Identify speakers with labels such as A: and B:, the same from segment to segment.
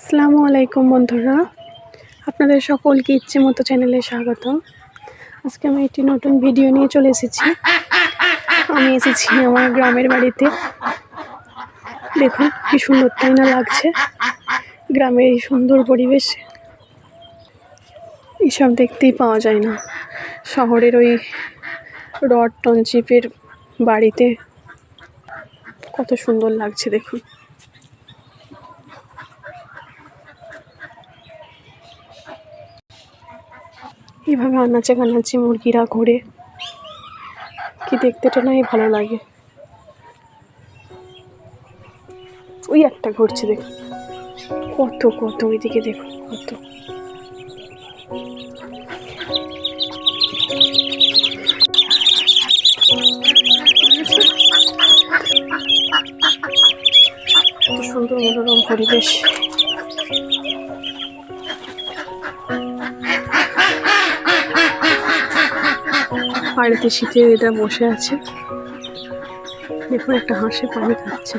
A: আসসালামু আলাইকুম বন্ধুরা। আপনাদের সকলকে ইচ্ছে মতো চ্যানেলে স্বাগত। আজকে আমি একটি নতুন ভিডিও নিয়ে চলে এসেছি। আমি এসেছি আমার গ্রামের বাড়িতে। দেখুন, কি সুন্দর তাই না লাগছে। গ্রামের এই সুন্দর পরিবেশ এইসব দেখতেই পাওয়া যায় না। শহরের ওই রড টনচিপের বাড়িতে কত সুন্দর লাগছে, দেখুন। এইভাবে আনাচে কানাচে মুরগিরা ঘোরে। কি দেখতেটা নাই ভালো লাগে। ওই একটা ঘুরছে দেখুন কত কত, ওইদিকে দেখুন কত সুন্দর মনোরম পরিবেশ। বাড়িতে শীতে এরা বসে আছে। দেখুন, একটা হাঁসে পানি খাচ্ছে।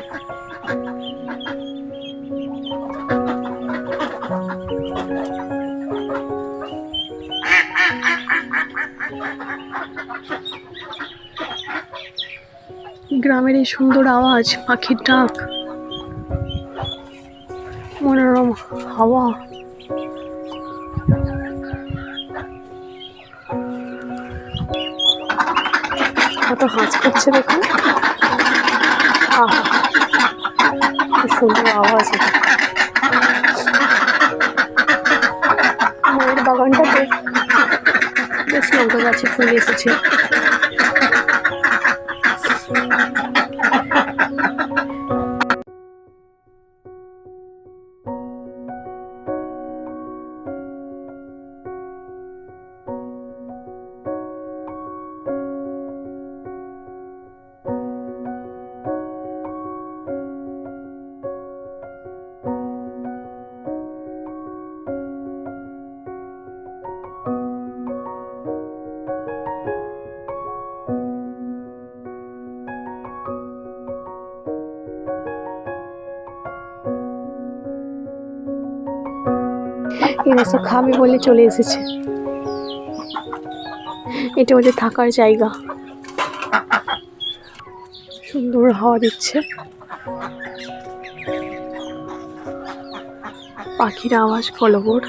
A: গ্রামের এই সুন্দর আওয়াজ, পাখির ডাক, মনোরম হাওয়া। কত হাঁস করছে দেখুন। আহা সুন্দর আওয়াজ মায়ের বাগানটাতে বেশ লঙ্কা গাছে ফুল এসেছে। এরা সব খাবে বলে চলে এসেছে। এটা ওদের থাকার জায়গা। সুন্দর হাওয়া দিচ্ছে। পাখির আওয়াজ কলবর।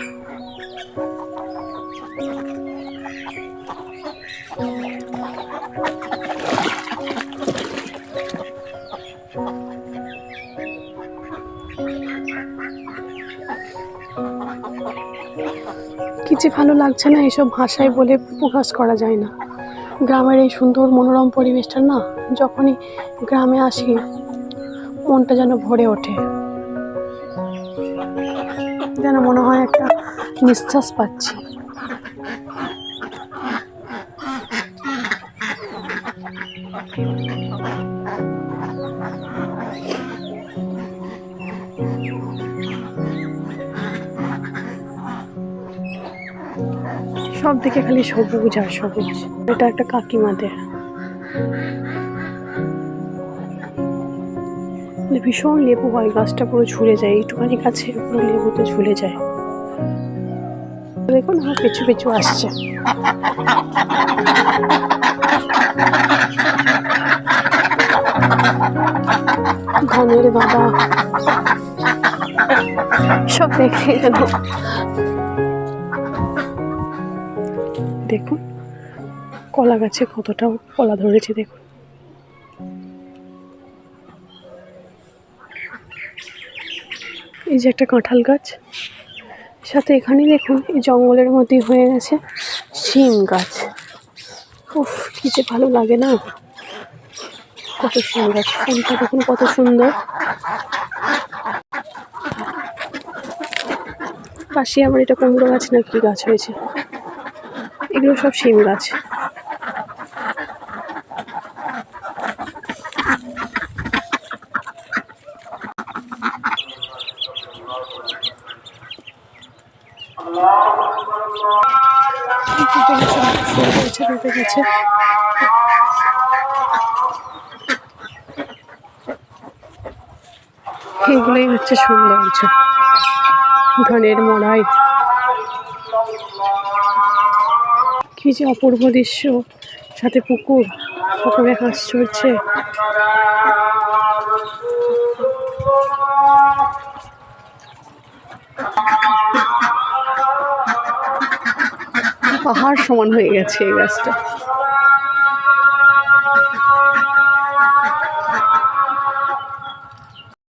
A: কি যে ভালো লাগছে না এসব ভাষায় বলে প্রকাশ করা যায় না। গ্রামের এই সুন্দর মনোরম পরিবেশটা না, যখনই গ্রামে আসি, মনটা যেন ভরে ওঠে। যেন মনে হয় একটা নিঃশ্বাস পাচ্ছি। সব দিকে খালি সবুজ আর সবুজ। এটা একটা কাকিমাদের। মানে ভীষণ লেবু হয়, গাছটা পুরো ঝুলে যায়, একটুখানি গাছে পুরো লেবুতে ঝুলে যায়। দেখুন আমার পিছু পিছু আসছে। ধানের বাবা। সব দেখে গেল। দেখুন। কলা গাছে কতটা কলা ধরেছে, দেখুন। এই যে একটা কাঁঠাল গাছ। সাথে এখানে দেখুন, এই জঙ্গলের মধ্যেই হয়ে গেছে শিম গাছ। উফ, কি যে ভালো লাগে না। কত শিম গাছ, ফুলটা দেখুন কত সুন্দর। পাশে আমার এটা কুমড়ো গাছ না কি গাছ হয়েছে? এগুলো সব শিম গাছ গেছে এগুলোই হচ্ছে সৌন্দর্য ধানের মড়াই। কি যে অপূর্ব দৃশ্য। সাথে পুকুর, পুকুরে হাঁস চড়ছে পাহাড় সমান হয়ে গেছে এই গাছটা।